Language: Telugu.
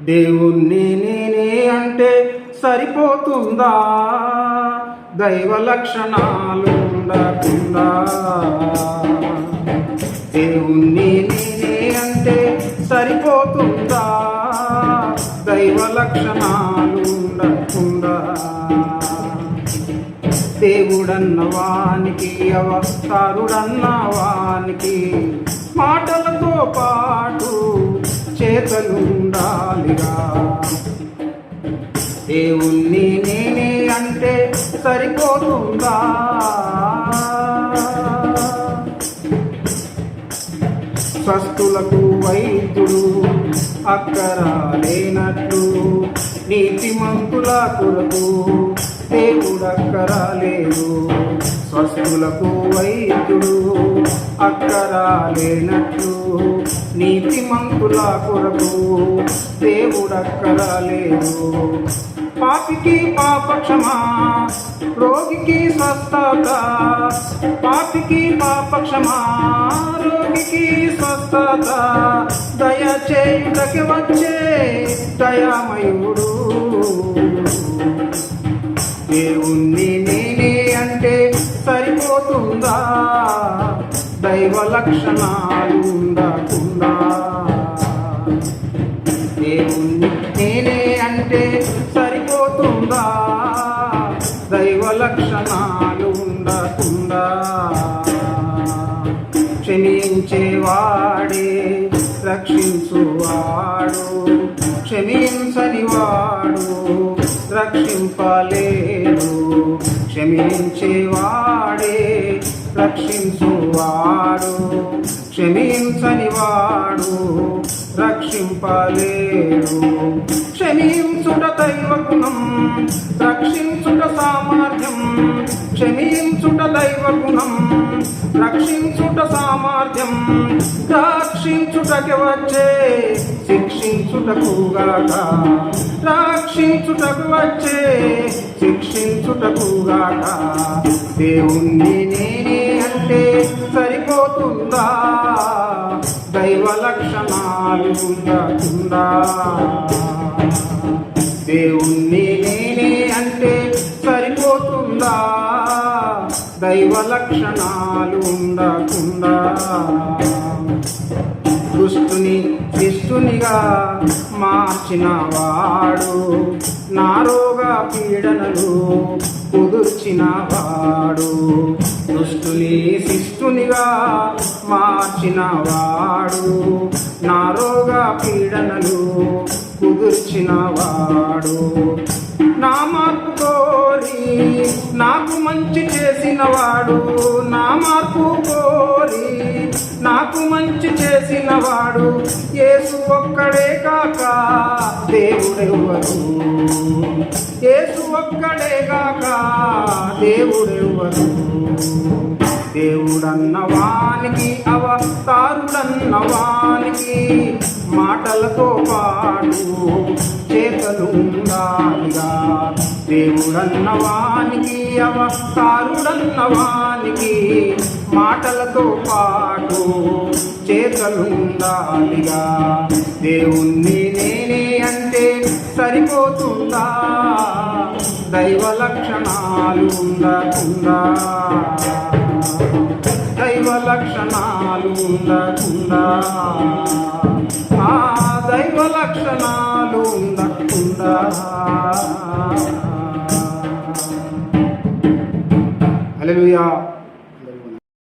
దేవుణ్ణి నేనే అంటే సరిపోతుందా? దైవ లక్షణాలు ఉండకుండా దేవుణ్ణి నేనే అంటే సరిపోతుందా? దైవ లక్షణాలు ఉండకుండా దేవుడన్న వానికి అవతారుడన్న వానికి మాటలతో పాటు చేతలుండాలిగా దేవుణ్ణి నేనే అంటే సరిపోతుందా? స్వస్థులకు వైద్యుడు అక్కర లేనట్లు నీతిమంతుల కొరకు దేవుడక్కర లేదు స్వస్థులకు వైద్యుడు అక్కర నీతి నీతిమంతుల కొరకు దేవుడక్కరాలేదు పాపికి పాపక్షమా రోగికి స్వస్థత. పాపికి పాపక్షమా రోగికి స్వస్థత దయచేయుటకి వచ్చే దయామయుడు. దేవుణ్ణి నేనే అంటే సరిపోతుందా? దైవ లక్షణాలు ఉండకుండా. దేవుణ్ణి నేనే అంటే సరిపోతుందా? దైవ లక్షణాలు ఉండకుండా. రక్షించేవాడే రక్షించువాడు క్షమించని వాడు రక్షింపలేడు. క్షమించేవాడే రక్షించువాడు. క్షమించని వాడు రక్షింపలేడు. క్షమించుట దైవగుణం రక్షించుట సామర్థ్యం. క్షమించుట దైవగుణం రక్షించుట సామర్థ్యం. రక్షించుటకి వచ్చే శిక్షించుటకు గాక రక్షించుటకు వచ్చే శిక్షించుటకు దేవుణ్ణి నేనే అంటే సరిపోతుందా? దైవ లక్షణాలు ఉండకుండా దేవుణ్ణి నేనే అంటే సరిపోతుందా? దైవ లక్షణాలు ఉండకుండా దుష్టుని శిష్టునిగా మార్చిన వాడు నా రోగ పీడనలు కుదుర్చిన వాడు దుష్టుని శిష్టునిగా మార్చిన వాడు నా రోగ పీడనలు కుదుర్చిన వాడు నా మార్పు కోరి నాకు మంచి చేసిన వాడు నా మార్పు కోరి నాకు మంచి చేసిన వాడు యేసు ఒక్కడే కాక దేవుడెవ్వరు. యేసు ఒక్కడే కాక దేవుడెవ్వరు. దేవుడన్న వానికి అవతారుడన్న వానికి మాటలతో పాటు చేతలు ఉండాలిగా దేవుడన్న వానికి అవతారుడన్న వానికి మాటలతో పాటు చేతలు ఉండాలిగా దేవుణ్ణి నేనే అంటే సరిపోతుందా? దైవ లక్షణాలు ఉండకుండా దైవ లక్షణాలు ఉండకుండా. ఆ దైవ లక్షణాలు ఉండకుండా. హల్లెలూయా.